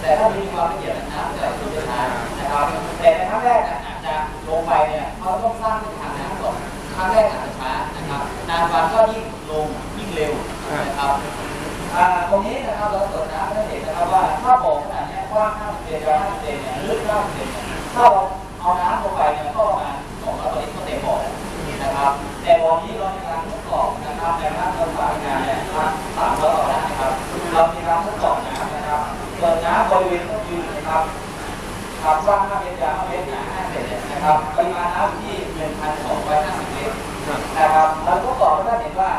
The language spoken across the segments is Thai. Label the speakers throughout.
Speaker 1: แต่ถ้ามีความละเอียดน้ำจะไหลขึ้นช้านะครับ แต่ในครั้งแรกน่ะอาจจะลงไปเนี่ยเขาต้องสร้างเส้นทางน้ำก่อนครั้งแรกอาจจะช้านะครับนานวันก็ยิ่งลงยิ่งเร็วนะครับตรงนี้นะครับเราตรวจน้ำได้เห็นนะครับว่าถ้าบ่อขนาดนี้กว้าง 50เซนยาว50เซนเนี่ยลึก50เซนเนี่ยถ้าเราเอาน้ำลงไปเนี่ย 1,250 เมตรนะครับแล้วก็ก่อนก็ได้เห็นว่า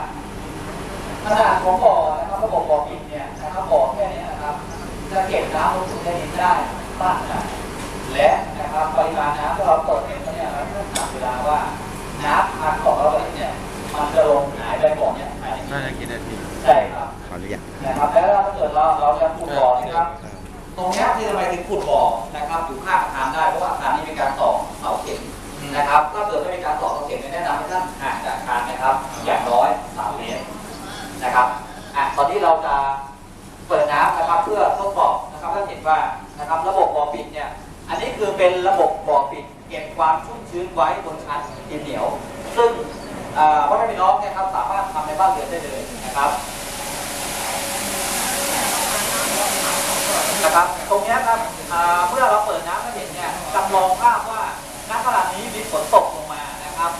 Speaker 1: ขนาดของบ่อนะครับระบบบ่อปิดเนี่ยนะครับบ่อแค่นี้นะครับ จะเก็บน้ำลงสู่ใต้ดินได้มากนและนะครับปริมาณน้ำที่เราเปิเนี่ยเนี่ยเราต้องถามเาว่าน้ำพักของเราเนี่ยมันจะลงหายไปบ่อเนี่ยหายน่า
Speaker 2: จะกี่นาที
Speaker 1: ใช่ครับ
Speaker 2: นะ
Speaker 1: ครับแล้ถ้าเกิดเราเราจะขุดบ่อนะครับ ตรงนี้ที่ทำไมถึงขุดบ่อนะครับอยู่ข้างอาคารได้เพราะว่าอาคารนี้เป็นการต่อ นะครับถ้าเกิดไม่มีการต่อเสาเข็มเนี่ยแนะนำให้ท่านห่างจากคารนะครับ อย่างน้อย 3 เมตรนะครับอะตอนนี้เราจะเปิดน้ำนะครับเพื่อทดสอบนะครับท่านเห็นว่านะครับระบบบ่อปิดเนี่ยอันนี้คือเป็นระบบบ่อปิดเก็บความชุ่มชื้นไว้บนชั้นดินเหนียว ซึ่งอ่าพ่อแม่พี่น้องเนี่ยครับสามารถทำในบ้านเรือนได้เลยนะครับนะครับ ตรงนี้ครับเมื่อเราเปิดน้ำให้เห็นเนี่ยจำลองภาพว่า ณขณะนี้มีฝนตกลงมานะครับ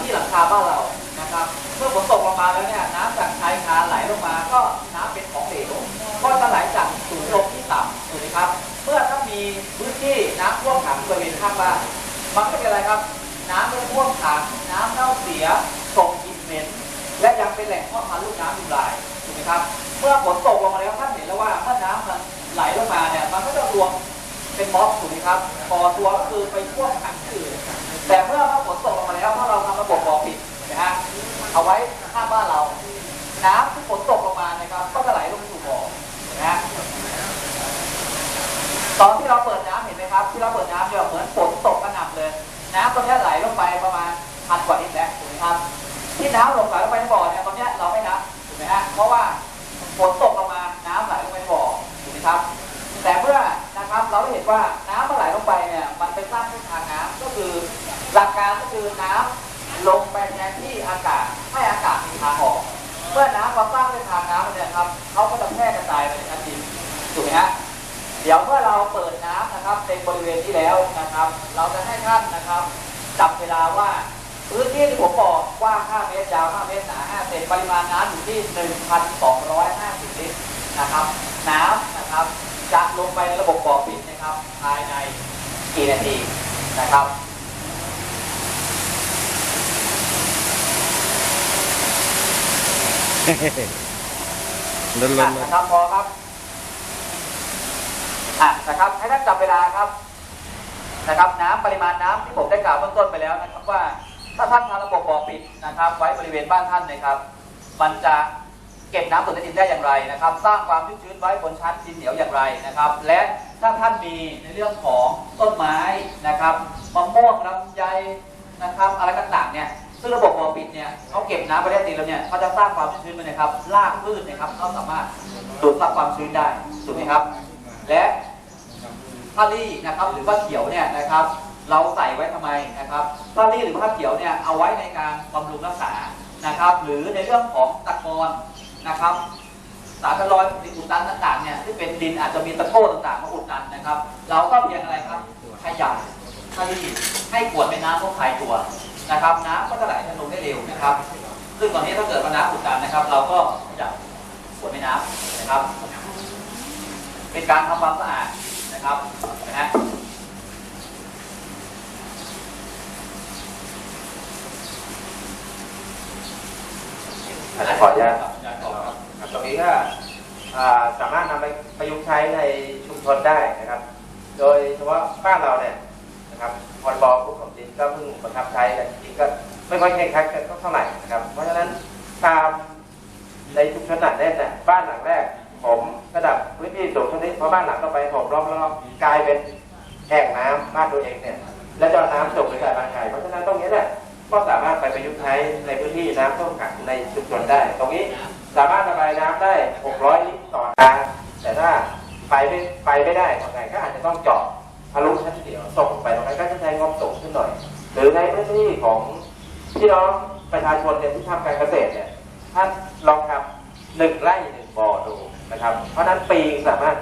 Speaker 1: ที่หลังคาบ้านเรานะครับ เมื่อฝนตกลงมาแล้วเนี่ยน้ำจากชายคาไหลลงมา ก็น้ำเป็นของเหลวก็จะไหลจากศูนย์ลงที่ต่ำถูกไหมครับ เมื่อถ้ามีพื้นที่น้ำท่วมขังบริเวณข้างบ้านมันก็เป็นอะไรครับ น้ำไม่ท่วมขังน้ำเน่าเสียส่งกลิ่นเหม็นและยังเป็นแหล่งพาะพันธุ์ลูกน้ำยุงลายถูกไหมครับ เมื่อฝนตกลงมาแล้วท่านเห็นแล้วว่าเมื่อน้ำมันไหลลงมาเนี่ยมันก็จะรวม เป็นม็อบถูกไหมครับก่อตัวก็คือไปท่วมขังที่อื่นแต่เมื่อฝนตกลงมาแล้วถ้าเราทำระบบบ่อปิดนะฮะเอาไว้ข้างบ้านเรา น้ำที่ฝนตกลงมานะครับ ก็จะไหลลงสู่บ่อนะฮะตอนที่เราเปิดน้ำเห็นไหมครับ ที่เราเปิดน้ำเนี่ยเหมือนฝนตกกระหน่ำเลย น้ำตรงเนี้ไหลลงไปประมาณพันกว่าลิตรแล้วถูกไหมครับ ที่น้ำลงไหลลงไปในบ่อเนี่ยตอนเนี้ยเราไม่นับถูกไหมฮะเพราะว่าฝนตกลงมาน้ำไหลลงไปในบ่อถูกไหมครับ แต่เมื่อ เราเห็นว่าน้ำมันไหลลงไปเนี่ยมันไปสร้างเส้นทางน้ำก็คือหลักการก็คือน้ำลงไปแทนที่อากาศให้อากาศมีทางออก เมื่อน้ำเราสร้างเส้นทางน้ำเนี่ยครับเขาก็จะแพร่กระจายไปในชั้นดินถูกไหมฮะเดี๋ยวเมื่อเราเปิดน้ำนะครับเต็มบริเวณที่แล้วนะครับ เราจะให้ท่านนะครับจับเวลาว่าพื้นที่ที่ผมบอกกว้าง 5 เมตรยาว 5 เมตรหนา 5 เซนปริมาณน้ำอยู่ที่ 1,250 ลิตรนะครับ น้ำนะครับ จะลงไปในระบบบ่อปิดนะครับ ภายในกี่นาทีนะครับ
Speaker 2: ล้นล้
Speaker 1: อะ
Speaker 2: น
Speaker 1: นะครับพอครับอะนะครับให้ท่านจับเวลาครับนะครับ น้ำปริมาณน้ำที่ผมได้กล่าวเบื้องต้นไปแล้วนะครับว่า ถ้าท่านทำระบบบ่อปิดนะครับ ไว้บริเวณบ้านท่านนะครับ มันจะ เก็บน้ำส่วนใต้ดินได้อย่างไรนะครับ สร้างความชุ่มชื้นไว้บนชั้นดินเหนียวอย่างไรนะครับ และถ้าท่านมีในเรื่องของต้นไม้นะครับมะม่วงลำไยนะครับ อะไรต่างๆเนี่ยซึ่งระบบบ่อปิดเนี่ยเขาเก็บน้ำไปได้ดีแล้วเนี่ยเขาจะสร้างความชุ่มชื้นไปนะครับรากพืชนะครับเขาสามารถดูดซับความชื้นได้ถูกไหมครับ และผ้าลี่นะครับหรือผ้าเขียวเนี่ยนะครับ เราใส่ไว้ทำไมนะครับผ้าลี่หรือผ้าเขียวเนี่ยเอาไว้ในการบำรุงรักษานะครับ หรือในเรื่องของตะกอน นะครับสารคัดลอยดินอุดตันต่างๆเนี่ยที่เป็นดินอาจจะมีตะโก้ต่างๆมาอุดตันนะครับ เราก็เพียงอะไรครับขยับผ้าลี่ให้ขวดเป็นน้ำเขาคลายตัวนะครับน้ำก็จะไหลทะลงได้เร็วนะครับ ซึ่งตอนนี้ถ้าเกิดว่าน้ำอุดตันนะครับ เราก็ขยับขวดแม่น้ำนะครับ เป็นการทำความสะอาดนะครับนะฮะ
Speaker 3: อาจจะขออนุญาต ตรงนี้ก็สามารถนำไปประยุกต์ใช้ในชุมชนได้นะครับ โดยเฉพาะบ้านเราเนี่ยนะครับพรบคุ้มครองดินก็เพิ่งบังคับใช้กันจริงก็ไม่ค่อยแข่งขันกันเท่าไหร่นะครับ เพราะฉะนั้นตามในชุมชนหนักแน่นน่ะบ้านหลังแรกผมระดับพื้นที่สูงเท่านี้พอบ้านหลังต่อไปผมรอบรอบๆกลายเป็นแอ่งน้ำบ้านตัวเองเนี่ย แล้วจอน้ำส่งไปใส่บ้านใครเพราะฉะนั้นตรงนี้เนี่ยก็สามารถไปประยุกต์ใช้ในพื้นที่น้ำท่วมขังในชุมชนได้ ตรงนี้ สามารถระบายน้ำได้ 600 ลิตรต่อน้ำแต่ถ้าไปไม่ไปไม่ได้ทำไงก็อาจจะต้องเจาะทะลุชั้นเดียวส่งไปตรงนั้นก็จะใช้งบสูงขึ้นหน่อย หรือในพื้นที่ของพี่น้องประชาชนเนี่ยที่ทำการเกษตรเนี่ยท่านลองทำหนึ่งไร่หนึ่งบ่อดูนะครับ เพราะฉะนั้นปีสามารถ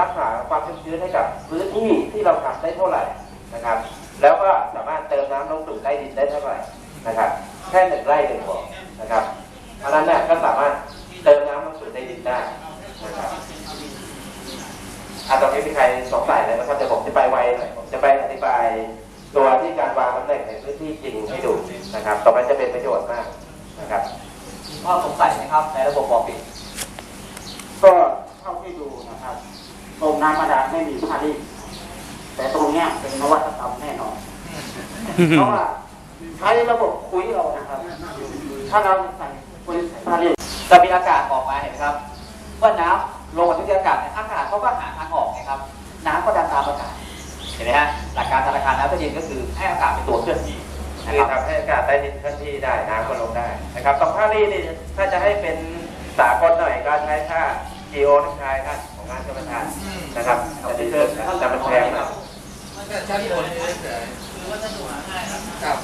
Speaker 3: รักษาความชุ่มชื้นให้กับพื้นที่ที่เราทำได้เท่าไหร่นะครับ แล้วก็สามารถเติมน้ำลงสู่ใต้ดินได้เท่าไหร่นะครับ แค่หนึ่งไร่หนึ่งบ่อนะครับเพราะนั้นเนี่ยก็สามารถ ได้นะครับอะตอนนี้มีใครสงสัยอะไรไหมครับเดี๋ยวผมจะไปไวหน่อยผมจะไปอธิบาย ตัวที่การวางตำแหน่งในพื้นที่จริงให้ดูนะครับตรงนั้นจะเป็นประโยชน์มากนะครับ
Speaker 1: มีข้อสงสัยไหมครับ ในระบบบ่อปิด
Speaker 4: ก็เท่าที่ดูนะครับโรงน้ำบาดาลไม่มีผ้ารีดแต่ตรงเนี้ยเป็นนวัตกรรมแน่นอนเพราะว่าใช้ระบบคุยเอานะครับ ถ้าเราใส่คุยใส่ผ้ารีด
Speaker 1: จะมีอากาศออกมาเห็นไหมครับ ว่าน้ำลงมาที่อากาศเนี่ยอากาศเขาก็หาทางออกนะครับ น้ำก็ดันตามอากาศเห็นไหมฮะหลักการธนาคารน้ำใต้ดินก็คือให้อากาศเป็นตัวเคลื่อนที่
Speaker 3: คือทำให้อากาศใต้ดินเคลื่อนที่ได้น้ำก็ลงได้นะครับตองท่ารีนี่ถ้าจะให้เป็นสากลหน่อยก็ใช้ท่ากีโ GO นักชายท่าของงานชมทานนะครับแต่ที่เพิ่มแต่มันแพงนะมันก็ใช้ผนเฉยๆหรือว่าสะดวกง่ายครับ